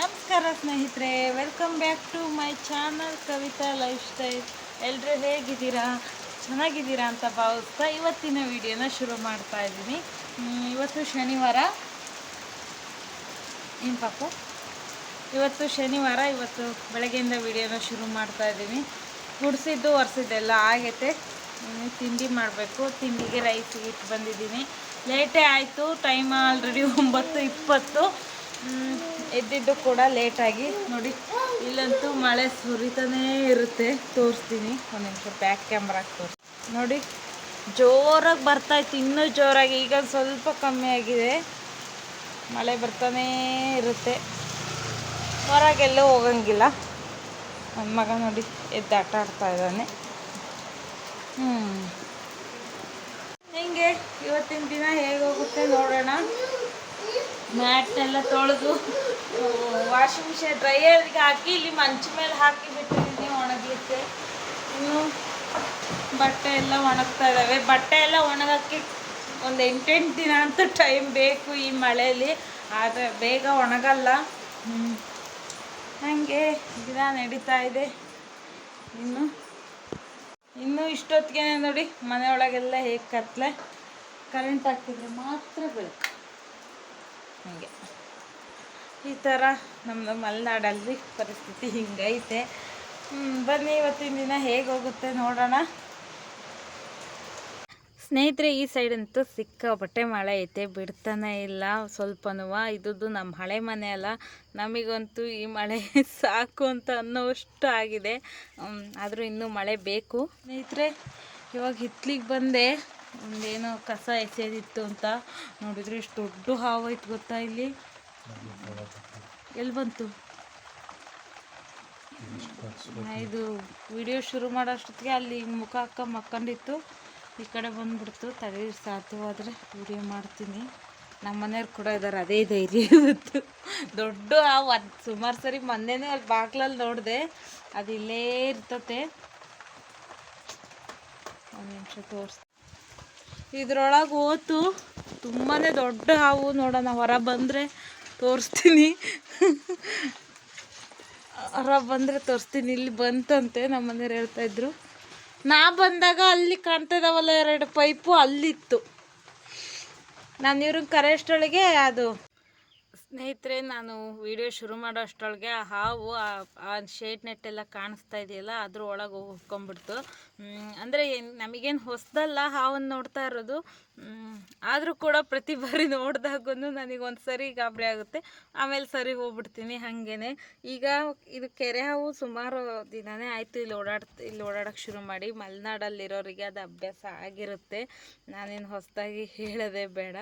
ನಮಸ್ಕಾರ ಸ್ನೇಹಿತರೆ welcome back to my channel Kavitha life style ಎಲ್ಲರೂ ಹೇಗಿದ್ದೀರಾ? ಚೆನ್ನಾಗಿದ್ದೀರಾ ಅಂತ ಭಾವಿಸ್ತಾ ಇವತ್ತಿನ ವಿಡಿಯೋನ ಶುರು ಮಾಡ್ತಾ ಇದ್ದೀನಿ. ಇವತ್ತು ಶನಿವಾರ. ಏನು ಪಾಪ? ಇವತ್ತು ಶನಿವಾರ, ಇವತ್ತು ಬೆಳಗ್ಗೆಯಿಂದ ವಿಡಿಯೋನ ಶುರು ಮಾಡ್ತಾ ಇದ್ದೀನಿ. ಗುಡಿಸಿದ್ದು, ಒರೆಸಿದ್ದೆಲ್ಲ ಆಗೈತೆ. ತಿಂಡಿ ಮಾಡಬೇಕು. ತಿಂಡಿಗೆ ರೈಸ್ ಇಟ್ಟು ಬಂದಿದ್ದೀನಿ. ಲೇಟೇ ಆಯಿತು. ಟೈಮ್ ಆಲ್ರೆಡಿ ಒಂಬತ್ತು ಇಪ್ಪತ್ತು. ಎದ್ದಿದ್ದು ಕೂಡ ಲೇಟಾಗಿ ನೋಡಿ, ಇಲ್ಲಂತೂ ಮಳೆ ಸುರಿತಾನೇ ಇರುತ್ತೆ. ತೋರಿಸ್ತೀನಿ. ಒಂದು ನಿಮಿಷ ಬ್ಯಾಕ್ ಕ್ಯಾಮ್ರಾಗೆ ತೋರಿಸಿ ನೋಡಿ, ಜೋರಾಗಿ ಬರ್ತಾಯಿತ್ತು ಇನ್ನೂ ಜೋರಾಗಿ. ಈಗ ಸ್ವಲ್ಪ ಕಮ್ಮಿ ಆಗಿದೆ. ಮಳೆ ಬರ್ತಾನೇ ಇರುತ್ತೆ. ಹೊರಗೆಲ್ಲೂ ಹೋಗಂಗಿಲ್ಲ. ನನ್ನ ಮಗ ನೋಡಿ ಎದ್ದು ಆಟ ಆಡ್ತಾ ಇದ್ದಾನೆ. ಹ್ಞೂ ಹೆಂಗೆ? ಇವತ್ತಿನ ದಿನ ಹೇಗೆ ಹೋಗುತ್ತೆ ನೋಡೋಣ. ಮ್ಯಾಟ್ನೆಲ್ಲ ತೊಳೆದು ವಾಷಿಂಗ್ ಮಿಷಿನ್ ಡ್ರೈಯರ್ಗೆ ಹಾಕಿ ಇಲ್ಲಿ ಮಂಚ ಮೇಲೆ ಹಾಕಿ ಬಿಟ್ಟಿದ್ದೀನಿ ಒಣಗಲಿಕ್ಕೆ ಇನ್ನು ಬಟ್ಟೆ ಎಲ್ಲ ಒಣಗ್ತಾ ಇದ್ದಾವೆ. ಬಟ್ಟೆ ಎಲ್ಲ ಒಣಗಕ್ಕೆ ಒಂದು ಎಂಟೆಂಟು ದಿನ ಅಂತೂ ಟೈಮ್ ಬೇಕು ಈ ಮಳೆಯಲ್ಲಿ ಆದರೆ ಬೇಗ ಒಣಗಲ್ಲ. ಹಂಗೆ ಹಾಗೆ ದಿನ ನಡೀತಾ ಇದೆ. ಇನ್ನು ಇನ್ನು ಇಷ್ಟೊತ್ತಿಗೆ ನೋಡಿ ಮನೆಯೊಳಗೆಲ್ಲ ಹೇಗೆ ಕತ್ತಲೆ ಕರೆಂಟ್ ಹಾಕಿದ್ರೆ ಮಾತ್ರ ಬೆಳಕು. ಹಾಗೆ. ಈ ಥರ ನಮ್ಮದು ಮಲೆನಾಡಲ್ಲಿ ಪರಿಸ್ಥಿತಿ ಹಿಂಗೈತೆ. ಬನ್ನಿ ಇವತ್ತಿನ ದಿನ ಹೇಗೆ ಹೋಗುತ್ತೆ ನೋಡೋಣ. ಸ್ನೇಹಿತರೆ, ಈ ಸೈಡ್ ಅಂತೂ ಸಿಕ್ಕಾಪಟ್ಟೆ ಮಳೆ ಐತೆ, ಬಿಡ್ತಾನೆ ಇಲ್ಲ ಸ್ವಲ್ಪನೂ. ಇದ್ದು ನಮ್ಮ ಹಳೆ ಮನೆ ಅಲ್ಲ, ನಮಗಂತೂ ಈ ಮಳೆ ಸಾಕು ಅಂತ ಅನ್ನೋಷ್ಟು ಆಗಿದೆ. ಆದರೂ ಇನ್ನೂ ಮಳೆ ಬೇಕು. ಸ್ನೇಹಿತರೆ, ಇವಾಗ ಹಿತ್ಲಿಗೆ ಬಂದೆ. ಒಂದೇನೋ ಕಸ ಎಸೆದಿತ್ತು ಅಂತ ನೋಡಿದ್ರೆ ಇಷ್ಟು ದೊಡ್ಡ ಹಾವು ಐತೆ ಗೊತ್ತಾ ಇಲ್ಲಿ? ಎಲ್ಲಿ ಬಂತು? ಇದು ವಿಡಿಯೋ ಶುರು ಮಾಡೋ ಅಷ್ಟೊತ್ತಿಗೆ ಅಲ್ಲಿ ಮುಖ ಹಾಕ ಮಕ್ಕಂಡಿತ್ತು ಈ ಕಡೆ ಬಂದ್ಬಿಡ್ತು. ತಲೆ ಆದರೆ ವಿಡಿಯೋ ಮಾಡ್ತೀನಿ. ನಮ್ಮ ಮನೆಯವ್ರು ಕೂಡ ಇದ್ದಾರೆ ಅದೇ ಧೈರ್ಯ ಇವತ್ತು ದೊಡ್ಡ ಹಾವು, ಅದು ಸುಮಾರು ಸರಿ ಮೊನ್ನೆನೇ ಅಲ್ಲಿ ಬಾಗ್ಲಲ್ಲಿ ನೋಡಿದೆ ಅದು ಇಲ್ಲೇ ಇರ್ತತೆ. ಒಂದು ನಿಮಿಷ ತೋರಿಸ್ ಇದ್ರೊಳಗೆ ಹೋತು. ತುಂಬಾ ದೊಡ್ಡ ಹಾವು ನೋಡೋಣ, ಹೊರ ಬಂದರೆ ತೋರಿಸ್ತೀನಿ. ಹೊರ ಬಂದರೆ ತೋರಿಸ್ತೀನಿ. ಇಲ್ಲಿ ಬಂತಂತೆ ನಮ್ಮ ಮನೆಯವ್ರು ಹೇಳ್ತಾಯಿದ್ರು ನಾ ಬಂದಾಗ ಅಲ್ಲಿ ಕಾಣ್ತಾ ಇದಾವಲ್ಲ ಎರಡು ಪೈಪು, ಅಲ್ಲಿತ್ತು. ನಾನು ಇವ್ರಿಗೆ ಕರೆಯಷ್ಟೊಳಗೆ ಅದು ಸ್ನೇಹಿತರೆ, ನಾನು ವಿಡಿಯೋ ಶುರು ಮಾಡೋ ಅಷ್ಟೊಳಗೆ ಹಾವು, ಆ- ಶೇಡ್ ನೆಟ್ಟೆಲ್ಲ ಕಾಣಿಸ್ತಾ ಇದೆಯಲ್ಲ ಅದ್ರ ಒಳಗೆ ಹೋಗ್ಕೊಂಡ್ಬಿಡ್ತು. ಅಂದರೆ ನಮಗೇನು ಹೊಸದಲ್ಲ ಹಾವನ್ನು ನೋಡ್ತಾ ಇರೋದು. ಆದರೂ ಕೂಡ ಪ್ರತಿ ಬಾರಿ ನೋಡಿದಾಗೂ ನನಗೆ ಒಂದು ಸರಿ ಗಾಬರಿ ಆಗುತ್ತೆ. ಆಮೇಲೆ ಸರಿ ಹೋಗ್ಬಿಡ್ತೀನಿ ಹಾಗೇನೆ. ಈಗ ಇದು ಕೆರೆ ಹಾವು ಸುಮಾರು ದಿನನೇ ಆಯಿತು ಇಲ್ಲಿ ಓಡಾಡ್ ಇಲ್ಲಿ ಓಡಾಡೋಕ್ಕೆ ಶುರು ಮಾಡಿ. ಮಲೆನಾಡಲ್ಲಿರೋರಿಗೆ ಅದು ಅಭ್ಯಾಸ ಆಗಿರುತ್ತೆ. ನಾನೇನು ಹೊಸದಾಗಿ ಹೇಳೋದೇ ಬೇಡ.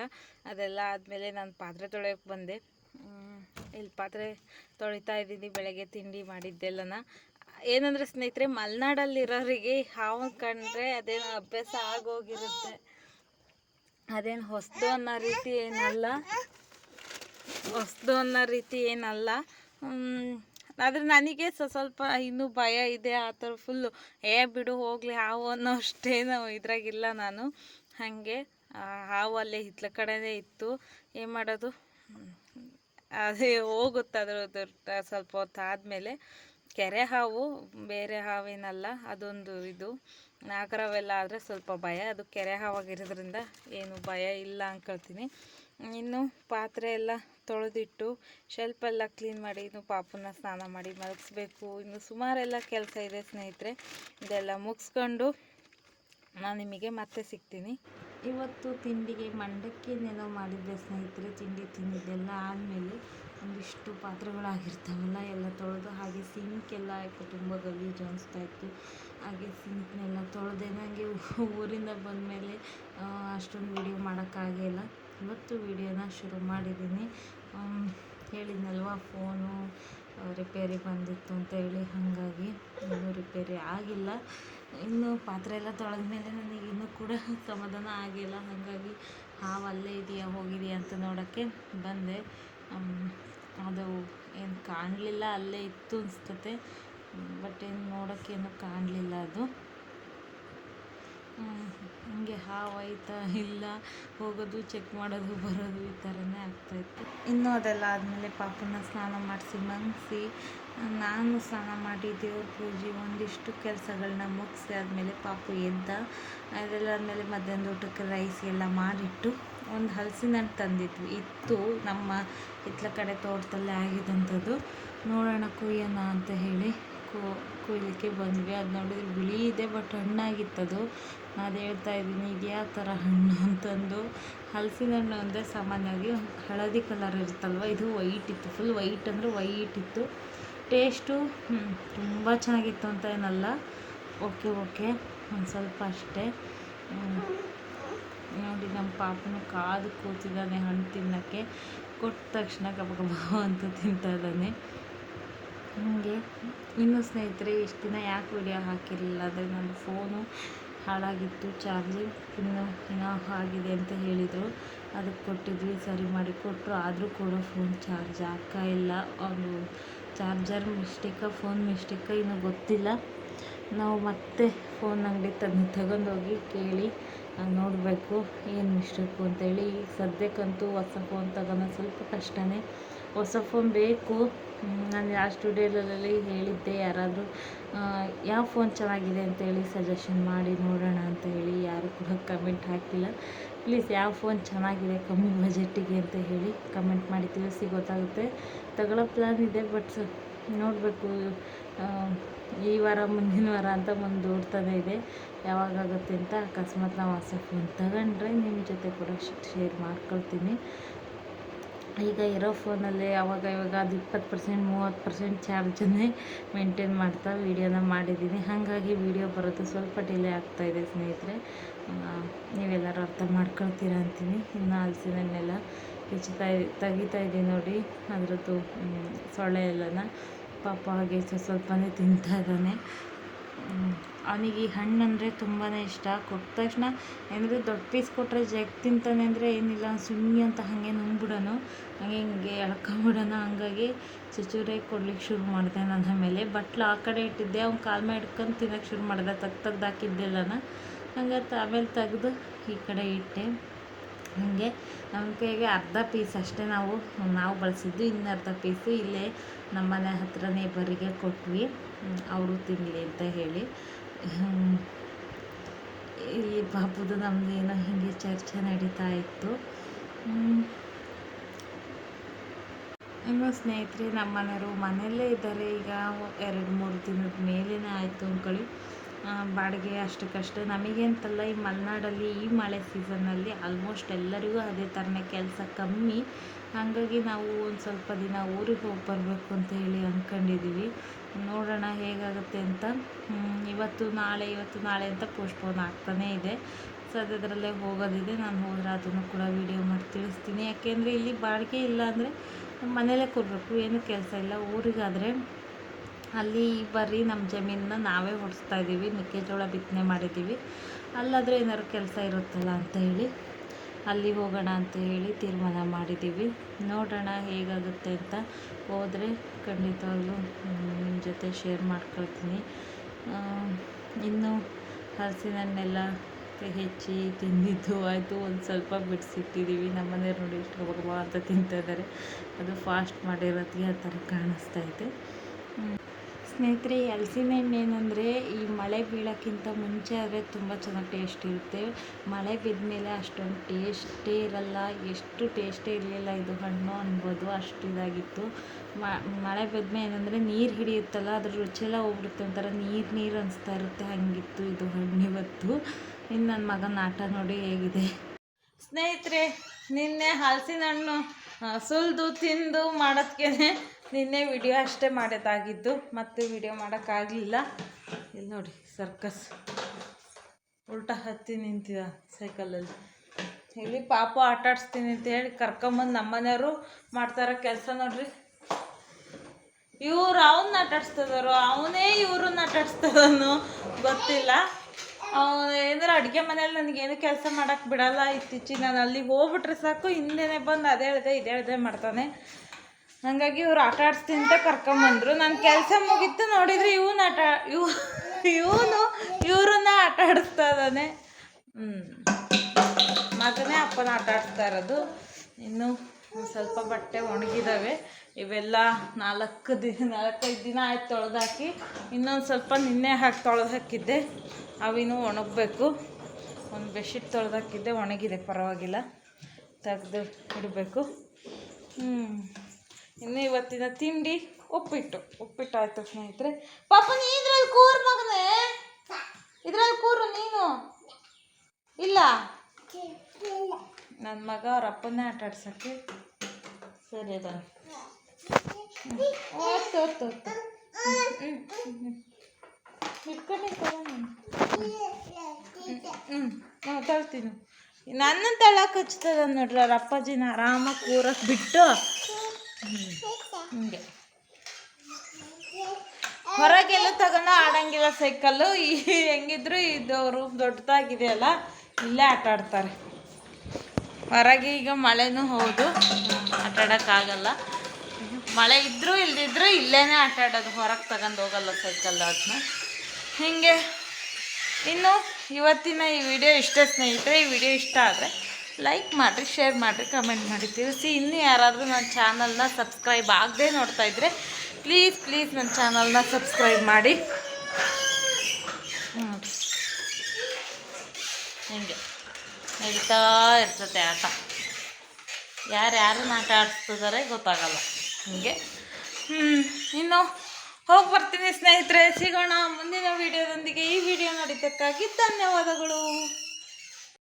ಅದೆಲ್ಲ ಆದಮೇಲೆ ನಾನು ಪಾತ್ರೆ ತೊಳೆಯೋಕ್ಕೆ ಬಂದೆ. ಇಲ್ಲಿ ಪಾತ್ರೆ ತೊಳಿತಾ ಇದ್ದೀನಿ. ಬೆಳಗ್ಗೆ ತಿಂಡಿ ಮಾಡಿದ್ದೆಲ್ಲನ. ಏನಂದರೆ ಸ್ನೇಹಿತರೆ, ಮಲೆನಾಡಲ್ಲಿರೋರಿಗೆ ಹಾವು ಕಂಡ್ರೆ ಅದೇನು ಅಭ್ಯಾಸ ಆಗೋಗಿರುತ್ತೆ. ಅದೇನು ಹೊಸದು ಅನ್ನೋ ರೀತಿ ಏನಲ್ಲ. ಹೊಸದು ಅನ್ನೋ ರೀತಿ ಏನಲ್ಲ. ಆದರೆ ನನಗೆ ಸ ಸ್ವಲ್ಪ ಇನ್ನೂ ಭಯ ಇದೆ ಆ ಥರ ಫುಲ್ಲು. ಏ ಬಿಡು, ಹೋಗಲಿ, ಹಾವು ಅನ್ನೋ ಇದ್ರಾಗಿಲ್ಲ ನಾನು. ಹಾಗೆ ಹಾವು ಅಲ್ಲೇ ಹಿತ್ಲ ಕಡೆನೇ ಇತ್ತು. ಏನು ಮಾಡೋದು? ಅದೇ ಹೋಗುತ್ತೆ ಅದ್ರದ್ದು ಸ್ವಲ್ಪ ಹೊತ್ತು ಆದಮೇಲೆ ಕೆರೆ ಹಾವು ಬೇರೆ ಹಾವೇನಲ್ಲ, ಅದೊಂದು ಇದು. ನಾಗರವೆಲ್ಲ ಆದರೆ ಸ್ವಲ್ಪ ಭಯ. ಅದು ಕೆರೆ ಹಾವಾಗಿರೋದ್ರಿಂದ ಏನು ಭಯ ಇಲ್ಲ ಅಂದ್ಕೊಳ್ತೀನಿ ಇನ್ನು ಪಾತ್ರೆ ಎಲ್ಲ ತೊಳೆದಿಟ್ಟು ಶೆಲ್ಪ್ ಎಲ್ಲ ಕ್ಲೀನ್ ಮಾಡಿ, ಇನ್ನು ಪಾಪುನ ಸ್ನಾನ ಮಾಡಿ ಮಲಗಿಸ್ಬೇಕು. ಇನ್ನು ಸುಮಾರೆಲ್ಲ ಕೆಲಸ ಇದೆ ಸ್ನೇಹಿತರೆ. ಇದೆಲ್ಲ ಮುಗಿಸ್ಕೊಂಡು ನಾನು ನಿಮಗೆ ಮತ್ತೆ ಸಿಗ್ತೀನಿ. ಇವತ್ತು ತಿಂಡಿಗೆ ಮಂಡಕ್ಕಿ ನೆನೋ ಮಾಡಿದ್ದೆ ಸ್ನೇಹಿತರೆ. ತಿಂಡಿ ತಿಂದಿದ್ದೆಲ್ಲ ಆದಮೇಲೆ ಒಂದಿಷ್ಟು ಪಾತ್ರೆಗಳಾಗಿರ್ತಾವಲ್ಲ, ಎಲ್ಲ ತೊಳೆದು ಹಾಗೆ ಸಿಂಕ್ ಎಲ್ಲ ಆಯಿತು, ತುಂಬ ಗಲೀಜು ಅನಿಸ್ತಾ ಇತ್ತು ಹಾಗೆ ಸಿಂಕ್ನೆಲ್ಲ ತೊಳೆದೆ ನನಗೆ ಊರಿಂದ ಬಂದಮೇಲೆ ಅಷ್ಟೊಂದು ವಿಡಿಯೋ ಮಾಡೋಕ್ಕಾಗಿಲ್ಲ ಇವತ್ತು ವಿಡಿಯೋನ ಶುರು ಮಾಡಿದ್ದೀನಿ. ಹೇಳಿದ್ನಲ್ವ ಫೋನು ರಿಪೇರಿ ಬಂದಿತ್ತು ಅಂತ ಹೇಳಿ, ಹಾಗಾಗಿ ಇನ್ನೂ ರಿಪೇರಿ ಆಗಿಲ್ಲ. ಇನ್ನು ಪಾತ್ರೆ ಎಲ್ಲ ತೊಳೆದ ಮೇಲೆ ನನಗೆ ಇನ್ನೂ ಕೂಡ ಸಮಾಧಾನ ಆಗಿಲ್ಲ. ಹಾಗಾಗಿ ಹಾವು ಅಲ್ಲೇ ಇದೆಯಾ, ಹೋಗಿದೆಯಾ ಅಂತ ನೋಡೋಕ್ಕೆ ಬಂದೆ. ಅದು ಏನು ಕಾಣಲಿಲ್ಲ, ಅಲ್ಲೇ ಇತ್ತು ಅನಿಸ್ತತೆ. ಬಟ್ ಏನು ನೋಡೋಕ್ಕೇನು ಕಾಣಲಿಲ್ಲ ಅದು. ಹಂಗೆ ಹಾವು ಆಯ್ತಾ ಇಲ್ಲ, ಹೋಗೋದು ಚೆಕ್ ಮಾಡೋದು, ಬರೋದು ಈ ಥರನೇ ಆಗ್ತಾಯಿತ್ತು ಇನ್ನು ಅದೆಲ್ಲ ಆದಮೇಲೆ ಪಾಪನ ಸ್ನಾನ ಮಾಡಿಸಿ ಮಂಗಿಸಿ ನಾನು ಸ್ನಾನ ಮಾಡಿ ದೇವ್ರ ಪೂಜೆ ಒಂದಿಷ್ಟು ಕೆಲಸಗಳನ್ನ ಮುಗಿಸಿ ಆದಮೇಲೆ ಪಾಪು ಎದ್ದ ಅದೆಲ್ಲ ಆದಮೇಲೆ ಮಧ್ಯಾಹ್ನದ ಊಟಕ್ಕೆ ರೈಸ್ ಎಲ್ಲ ಮಾಡಿಟ್ಟು ಒಂದು ಹಲಸಿನ ಹಣ್ಣು ತಂದಿದ್ವಿ. ಇತ್ತು. ನಮ್ಮ ಹಿತ್ತಲ ಕಡೆ ತೋಟದಲ್ಲಿ ಆಗಿದ್ದಂಥದ್ದು ನೋಡೋಣ ಕುಯ್ಯೋಣ ಅಂತ ಹೇಳಿ ಕೊಯ್ಲಿಕ್ಕೆ ಬಂದ್ವಿ. ಅದು ನೋಡಿದ್ರೆ ಬಿಳಿ ಇದೆ, ಬಟ್ ಹಣ್ಣಾಗಿತ್ತದು. ಅದು ಹೇಳ್ತಾ ಇದ್ದೀನಿ, ಇದು ಯಾವ ಥರ ಹಣ್ಣು ಅಂತಂದು. ಹಲಸಿನ ಹಣ್ಣು ಅಂದರೆ ಸಾಮಾನ್ಯವಾಗಿ ಹಳದಿ ಕಲರ್ ಇರುತ್ತಲ್ವ? ಇದು ವೈಟ್ ಇತ್ತು. ಫುಲ್ ವೈಟ್ ಅಂದರೆ ವೈಟ್ ಇತ್ತು. ಟೇಸ್ಟು ತುಂಬ ಚೆನ್ನಾಗಿತ್ತು ಅಂತ ಏನಲ್ಲ. ಓಕೆ ಓಕೆ ಒಂದು ಸ್ವಲ್ಪ ಅಷ್ಟೇ. ನೋಡಿ, ನಮ್ಮ ಪಾಪನು ಕಾದು ಕೂತಿದ್ದಾನೆ ಹಣ್ಣು ತಿನ್ನೋಕ್ಕೆ. ಕೊಟ್ಟ ತಕ್ಷಣ ಗಬ ಅಂತ ತಿಂತಾ ಇದ್ದಾನೆ. ಹಾಗೆ ಇನ್ನು ಸ್ನೇಹಿತರೆ, ಇಷ್ಟು ದಿನ ಯಾಕೆ ವಿಡಿಯೋ ಹಾಕಿರಲಿಲ್ಲ? ಅಂದರೆ ನನ್ನ ಫೋನು ಹಾಳಾಗಿತ್ತು ಚಾರ್ಜಿಂಗ್ ಇನ್ನು ಏನೋ ಆಗಿದೆ ಅಂತ ಹೇಳಿದರು. ಅದಕ್ಕೆ ಕೊಟ್ಟಿದ್ವಿ, ಸರಿ ಮಾಡಿ ಕೊಟ್ಟರು ಆದರೂ ಕೂಡ ಫೋನ್ ಚಾರ್ಜ್ ಆಗ್ತಾ ಇಲ್ಲ. ಅವನು ಚಾರ್ಜರ್ ಮಿಸ್ಟೇಕ ಫೋನ್ ಮಿಸ್ಟೇಕ ಇನ್ನೂ ಗೊತ್ತಿಲ್ಲ. ನಾವು ಮತ್ತೆ ಫೋನ್ ಅಂಗಡಿ ತಂದು ತಗೊಂಡೋಗಿ ಕೇಳಿ. ನೋಡಬೇಕು ಏನು ಮಿಸ್ಟೇಕು ಅಂತೇಳಿ. ಸದ್ಯಕ್ಕಂತೂ ಹೊಸ ಫೋನ್ ತಗೊಳೋದು ಸ್ವಲ್ಪ ಕಷ್ಟನೇ. ಹೊಸ ಫೋನ್ ಬೇಕು ನಾನು ಯಾವ ಸ್ಟುಡಿಯೋದಲ್ಲಿ ಹೇಳಿದ್ದೆ ಯಾರಾದರೂ ಯಾವ ಫೋನ್ ಚೆನ್ನಾಗಿದೆ ಅಂತೇಳಿ ಸಜೆಷನ್ ಮಾಡಿ ನೋಡೋಣ ಅಂತ ಹೇಳಿ ಯಾರು ಕೂಡ ಕಮೆಂಟ್ ಹಾಕಿಲ್ಲ ಪ್ಲೀಸ್ ಯಾವ ಫೋನ್ ಚೆನ್ನಾಗಿದೆ, ಕಮ್ಮಿ ಬಜೆಟ್ಟಿಗೆ ಅಂತ ಹೇಳಿ ಕಮೆಂಟ್ ಮಾಡಿ ತಿಳಿಸಿ ಗೊತ್ತಾಗುತ್ತೆ. ತಗೊಳ್ಳೋ ಪ್ಲ್ಯಾನ್ ಇದೆ, ಬಟ್ ನೋಡಬೇಕು. ಈ ವಾರ, ಮುಂದಿನ ವಾರ ಅಂತ ಮುಂದೂಡ್ತಾನೆ ಇದೆ. ಯಾವಾಗಾಗುತ್ತೆ ಅಂತ ಅಕಸ್ಮಾತ್ ನಾವು ಹೊಸ ಫೋನ್ ತಗೊಂಡ್ರೆ ನಿಮ್ಮ ಜೊತೆ ಕೂಡ ಶೇರ್ ಮಾಡ್ಕೊಳ್ತೀನಿ. ಈಗ ಇರೋ ಫೋನಲ್ಲಿ ಅವಾಗ ಇವಾಗ ಅದು ಇಪ್ಪತ್ತು ಪರ್ಸೆಂಟ್ ಮೂವತ್ತು ಪರ್ಸೆಂಟ್ ಚಾರ್ಜನ್ನೇ ಮೇಂಟೈನ್ ಮಾಡ್ತಾ ವೀಡಿಯೋನ ಮಾಡಿದ್ದೀನಿ ಹಾಗಾಗಿ ವೀಡಿಯೋ ಬರೋದು ಸ್ವಲ್ಪ ಡಿಲೇ ಆಗ್ತಾಯಿದೆ ಸ್ನೇಹಿತರೆ. ನೀವೆಲ್ಲರೂ ಅರ್ಥ ಮಾಡ್ಕೊಳ್ತೀರಾ ಅಂತೀನಿ. ಇನ್ನು ಹಲಸಿನನ್ನೆಲ್ಲ ಹೆಚ್ಚುತ್ತಾ ತೆಗಿತಾ ಇದ್ದೀನಿ ನೋಡಿ. ಅದರದ್ದು ಸೊಳ್ಳೆ ಎಲ್ಲನ. ಪಾಪ ಹಾಗೆ ಸ್ವ- ಸ್ವಲ್ಪನೇ ತಿಂತಾ ಇದ್ದಾನೆ. ಅವನಿಗೆ ಈ ಹಣ್ಣಂದರೆ ತುಂಬಾ ಇಷ್ಟ. ಕೊಟ್ಟ ತಕ್ಷಣ ಏನಾದರೂ ದೊಡ್ಡ ಪೀಸ್ ಕೊಟ್ಟರೆ ಜಗ್ ತಿಂತಾನೆ ಅಂದರೆ ಏನಿಲ್ಲ ಸುಮ್ಮನೆ ಅಂತ ಹಾಗೆ ನುಂಗ್ಬಿಡೋನು. ಹಾಗೆ ಹಿಂಗೆ ಎಳ್ಕೊಂಬಿಡೋಣ ಹಂಗಾಗಿ ಚುಚೂರಾಗಿ ಕೊಡ್ಲಿಕ್ಕೆ ಶುರು ಮಾಡಿದೆ ನನ್ನ ಮೇಲೆ. ಬಟ್ಲು ಆ ಕಡೆ ಇಟ್ಟಿದ್ದೆ. ಅವ್ನು ಕಾಲು ಮೇಲೆ ಇಟ್ಕೊಂಡು ತಿನ್ನೋಕ್ಕೆ ಶುರು ಮಾಡಿದೆ. ತೆಗ್ದು ತೆಗ್ದು ಹಾಕಿದ್ದೆಲ್ಲನ ಹಂಗಂತ ಆಮೇಲೆ ತೆಗ್ದು ಈ ಕಡೆ ಇಟ್ಟೆ. ಹಾಗೆ ನಮ್ಮ ಅರ್ಧ ಪೀಸ್ ಅಷ್ಟೇ ನಾವು ನಾವು ಬಳಸಿದ್ದು ಇನ್ನು ಅರ್ಧ ಪೀಸು ಇಲ್ಲೇ ನಮ್ಮ ಮನೆ ಹತ್ರ ನೇಬರಿಗೆ ಕೊಟ್ವಿ ಅವರು ತಿನ್ನಲಿ ಅಂತ ಹೇಳಿ. ಇಲ್ಲಿ ಪಾಪುದು ನಮ್ಮದು ಏನೋ ಹೀಗೆ ಚರ್ಚೆ ನಡೀತಾ ಇತ್ತು. ಇನ್ನು ಸ್ನೇಹಿತರೆ ನಮ್ಮ ಮನೆಯವರು ಮನೆಯಲ್ಲೇ ಇದ್ದಾರೆ ಈಗ ಎರಡು ಮೂರು ದಿನದ ಮೇಲೇ ಆಯಿತು ಅಂದ್ಕೊಳ್ಳಿ ಬಾಡಿಗೆ ಅಷ್ಟಕ್ಕಷ್ಟು ನಮಗಂತಲ್ಲ ಈ ಮಲೆನಾಡಲ್ಲಿ, ಈ ಮಳೆ ಸೀಸನ್ನಲ್ಲಿ ಆಲ್ಮೋಸ್ಟ್ ಎಲ್ಲರಿಗೂ ಅದೇ ಥರನೇ ಕೆಲಸ ಕಮ್ಮಿ. ಹಾಗಾಗಿ ನಾವು ಒಂದು ಸ್ವಲ್ಪ ದಿನ ಊರಿಗೆ ಹೋಗಿ ಬರಬೇಕು ಅಂತ ಹೇಳಿ ಅಂದ್ಕೊಂಡಿದ್ದೀವಿ ನೋಡೋಣ ಹೇಗಾಗುತ್ತೆ ಅಂತ. ಇವತ್ತು ನಾಳೆ ಇವತ್ತು ನಾಳೆ ಅಂತ ಪೋಸ್ಟ್ಪೋನ್ ಆಗ್ತಾನೇ ಇದೆ. ಸದ್ಯದರಲ್ಲೇ ಹೋಗೋದಿದೆ. ನಾನು ಹೋದ್ರೆ ಅದನ್ನು ಕೂಡ ವೀಡಿಯೋ ಮಾಡಿ ತಿಳಿಸ್ತೀನಿ. ಯಾಕೆಂದರೆ ಇಲ್ಲಿ ಬಾಡಿಗೆ ಇಲ್ಲ ಅಂದರೆ ಮನೆಯಲ್ಲೇ ಕೊಡಬೇಕು ಏನೂ ಕೆಲಸ ಇಲ್ಲ. ಊರಿಗಾದರೆ ಅಲ್ಲಿ ಬರೀ ನಮ್ಮ ಜಮೀನನ್ನ ನಾವೇ ಹೊಡೆಸ್ತಾ ಇದ್ದೀವಿ, ಮೆಕ್ಕೆಜೋಳ ಬಿತ್ತನೆ ಮಾಡಿದ್ದೀವಿ. ಅಲ್ಲಾದರೂ ಏನಾದ್ರು ಕೆಲಸ ಇರುತ್ತಲ್ಲ ಅಂತ ಹೇಳಿ ಅಲ್ಲಿ ಹೋಗೋಣ ಅಂತ ಹೇಳಿ ತೀರ್ಮಾನ ಮಾಡಿದ್ದೀವಿ. ನೋಡೋಣ ಹೇಗಾಗುತ್ತೆ ಅಂತ ಹೋದರೆ ಖಂಡಿತವಾಗ್ಲೂ ನಿಮ್ಮ ಜೊತೆ ಶೇರ್ ಮಾಡ್ಕೊಳ್ತೀನಿ. ಇನ್ನು ಹಲಸಿನನ್ನೆಲ್ಲ ಹೆಚ್ಚಿ ತಿಂದಿದ್ದು ಆಯಿತು, ಒಂದು ಸ್ವಲ್ಪ ಬಿಡಿಸಿಟ್ಟಿದ್ದೀವಿ. ನಮ್ಮ ಮನೆಯವ್ರು ನೋಡಿ ಇಷ್ಟು ಗಬ ಅಂತ ತಿಂತಾ ಇದ್ದಾರೆ. ಅದು ಫಾಸ್ಟ್ ಮಾಡಿರೋದಕ್ಕೆ ಆ ಥರ ಕಾಣಿಸ್ತಾ ಇದೆ. ಸ್ನೇಹಿತರೆ ಈ ಹಲಸಿನ ಹಣ್ಣು ಏನಂದರೆ ಈ ಮಳೆ ಬೀಳೋಕ್ಕಿಂತ ಮುಂಚೆ ಆದರೆ ತುಂಬ ಚೆನ್ನಾಗಿ ಟೇಸ್ಟ್ ಇರುತ್ತೆ. ಮಳೆ ಬಿದ್ದ ಮೇಲೆ ಅಷ್ಟೊಂದು ಟೇಸ್ಟೇ ಇರಲ್ಲ. ಎಷ್ಟು ಟೇಸ್ಟೇ ಇರಲಿಲ್ಲ ಇದು ಹಣ್ಣು ಅನ್ಬೋದು, ಅಷ್ಟು ಇದಾಗಿತ್ತು. ಮಳೆ ಬಿದ್ಮೇಲೆ ಏನಂದರೆ ನೀರು ಹಿಡಿಯುತ್ತಲ್ಲ, ಅದ್ರ ರುಚಿಯೆಲ್ಲ ಹೋಗ್ಬಿಡುತ್ತೆ ಒಂಥರ ನೀರು ನೀರು ಅನಿಸ್ತಾ ಇರುತ್ತೆ. ಹಾಗಿತ್ತು ಇದು ಹಣ್ಣು ಇವತ್ತು. ಇನ್ನು ನನ್ನ ಮಗನ ಆಟ ನೋಡಿ ಹೇಗಿದೆ. ಸ್ನೇಹಿತರೆ, ನಿನ್ನೆ ಹಲಸಿನ ಹಣ್ಣು ಸುಲಿದು ತಿಂದು ಮಾಡೋದಕ್ಕೆ ನಿನ್ನೆ ವಿಡಿಯೋ ಅಷ್ಟೇ ಮಾಡೋದಾಗಿದ್ದು, ಮತ್ತೆ ವಿಡಿಯೋ ಮಾಡೋಕ್ಕಾಗಲಿಲ್ಲ. ಇಲ್ಲಿ ನೋಡಿ ಸರ್ಕಸ್ ಉಲ್ಟ ಹತ್ತಿ ನಿಂತಿದ ಸೈಕಲಲ್ಲಿ ಇಲ್ಲಿ ಪಾಪ ಆಟಾಡಿಸ್ತೀನಿ ಅಂತ ಹೇಳಿ ಕರ್ಕೊಂಬಂದು ನಮ್ಮನೆಯವರು ಮಾಡ್ತಾರ ಕೆಲಸ ನೋಡ್ರಿ. ಇವ್ರು ಅವನ್ನ ಆಟ ಅವನೇ ಇವ್ರನ್ನ ಆಟಾಡಿಸ್ತದನು ಗೊತ್ತಿಲ್ಲ. ಅವನು ಏನಾರು ಅಡುಗೆ ಮನೇಲಿ ನನಗೇನು ಕೆಲಸ ಮಾಡೋಕ್ಕೆ ಬಿಡಲ್ಲ, ಇತ್ತೀಚಿಗೆ ನಾನು ಅಲ್ಲಿಗೆ ಹೋಗ್ಬಿಟ್ರೆ ಸಾಕು, ಹಿಂದೆನೇ ಬಂದು ಅದೇ ಹೇಳಿದೆ, ಇದೇ ಹೇಳಿದೆ ಮಾಡ್ತಾನೆ. ಹಾಗಾಗಿ ಇವ್ರು ಆಟ ಆಡಿಸ್ತೀನಿ ಅಂತ ಕರ್ಕೊಂಬಂದ್ರು. ನನ್ನ ಕೆಲಸ ಮುಗಿತು ನೋಡಿದ್ರೆ ಇವನು ಆಟ ಇವ್ ಇವನು ಇವ್ರನ್ನ ಆಟ ಆಡಿಸ್ತಾ ಇದ್ದಾನೆ ಹ್ಮ್. ಮಗನೇ ಅಪ್ಪನ ಆಟ ಆಡ್ತಾ ಇರೋದು. ಇನ್ನು ಸ್ವಲ್ಪ ಬಟ್ಟೆ ಒಣಗಿದಾವೆ. ಇವೆಲ್ಲ ನಾಲ್ಕು ದಿನ ನಾಲ್ಕೈದು ದಿನ ಆಯ್ತು ತೊಳೆದಾಕಿ. ಇನ್ನೊಂದು ಸ್ವಲ್ಪ ನಿನ್ನೆ ಹಾಕಿ ತೊಳೆದು ಹಾಕಿದ್ದೆ ಅವಿನೂ ಒಣಗಬೇಕು. ಒಂದು ಬೆಡ್ಶೀಟ್ ತೊಳೆದಾಕಿದ್ದೆ ಒಣಗಿದೆ, ಪರವಾಗಿಲ್ಲ. ತೆಗೆದು ಇಡಬೇಕು. ಹ್ಞೂ ಇನ್ನು ಇವತ್ತಿನ ತಿಂಡಿ ಉಪ್ಪಿಟ್ಟು. ಉಪ್ಪಿಟ್ಟು ಆಯಿತು ಸ್ನೇಹಿತರೆ. ಪಾಪ ನೀ ಇದ್ರಲ್ಲಿ ಕೂರು ಮಗನೇ. ಇದ್ರಲ್ಲಿ ಕೂರು ನೀನು. ಇಲ್ಲ. ನನ್ನ ಮಗ ಅವ್ರ ಅಪ್ಪನ್ನೇ ಆಟ ಆಡ್ಸಕ್ಕೆ. ಸರಿ ಅದ ಹ್ಞೂ ತಳ್ತೀನಿ. ನನ್ನ ತಳಕ್ಕೆ ಹಚ್ತದ ನೋಡ್ರಿ ಅವ್ರ ಅಪ್ಪಾಜಿನ. ಆರಾಮಾಗಿ ಕೂರಕ್ಕೆ ಬಿಟ್ಟು. ಹಿಂಗೆ ಹೊರಗೆಲ್ಲ ತಗೊಂಡು ಆಡಂಗಿಲ್ಲ ಸೈಕಲ್ಲು ಈ ಹೆಂಗಿದ್ರು ಇದು ರೂಮ್ ದೊಡ್ಡದಾಗಿದೆ ಅಲ್ಲ, ಇಲ್ಲೇ ಆಟ ಆಡ್ತಾರೆ. ಹೊರಗೆ ಈಗ ಮಳೆನೂ ಹೌದು, ಆಟ ಆಡೋಕ್ಕಾಗಲ್ಲ ಮಳೆ ಇದ್ದರೂ ಇಲ್ದಿದ್ರು ಇಲ್ಲೇ ಆಟ ಆಡೋದು, ಹೊರಗೆ ತಗೊಂಡು ಹೋಗಲ್ಲ ಸೈಕಲ್ ಅದನ್ನ ಹೀಗೆ, ಇನ್ನು ಇವತ್ತಿನ ಈ ವಿಡಿಯೋ ಇಷ್ಟ ಸ್ನೇಹಿತರೆ, ಈ ವಿಡಿಯೋ ಇಷ್ಟ ಆದರೆ ಲೈಕ್ ಮಾಡಿರಿ ಶೇರ್ ಮಾಡಿರಿ ಕಮೆಂಟ್ ಮಾಡಿ ತಿಳಿಸಿ ಇನ್ನೂ ಯಾರಾದರೂ ನನ್ನ ಚಾನಲ್ನ ಸಬ್ಸ್ಕ್ರೈಬ್ ಆಗದೆ ನೋಡ್ತಾ ಇದ್ದರೆ ಪ್ಲೀಸ್ ಪ್ಲೀಸ್ ನನ್ನ ಚಾನಲ್ನ ಸಬ್ಸ್ಕ್ರೈಬ್ ಮಾಡಿ. ಹಿಂಗೆ ನಡೀತಾ ಇರ್ತದೆ ಆಟ. ಯಾರ್ಯಾರನ್ನ ಆಟ ಆಡ್ತಿದ್ದಾರೆ ಗೊತ್ತಾಗಲ್ಲ. ಹಿಂಗೆ. ಹ್ಞೂ ಇನ್ನು ಹೋಗಿ ಬರ್ತೀನಿ ಸ್ನೇಹಿತರೆ. ಸಿಗೋಣ ಮುಂದಿನ ವಿಡಿಯೋದೊಂದಿಗೆ ಈ ವಿಡಿಯೋ ನೋಡಿದ್ದಕ್ಕಾಗಿ ಧನ್ಯವಾದಗಳು.